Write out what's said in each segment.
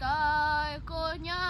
та коня.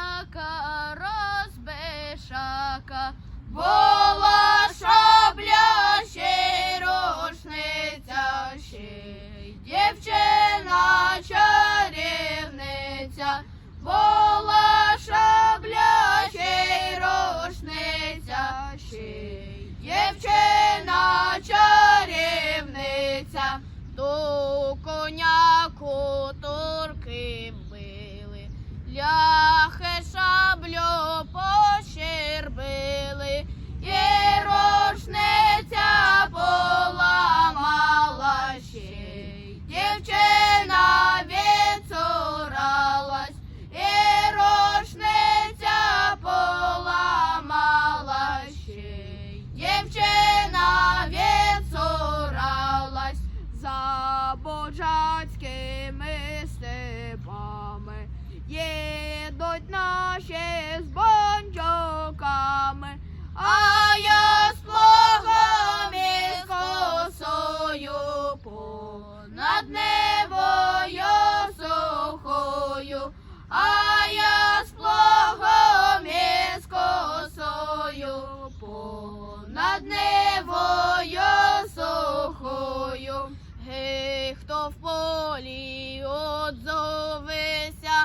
над невою сухою, гей, хто в полі отзовися,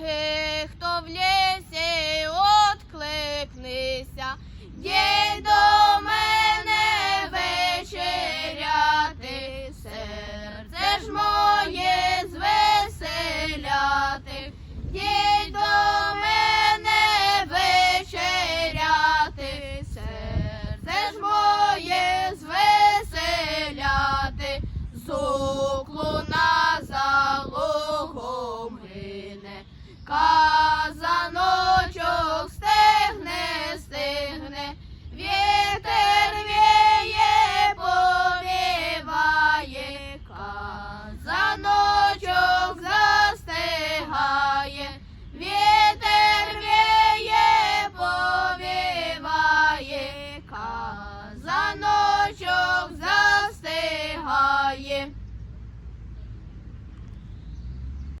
гей, хто в лісі откликнися. Є Go.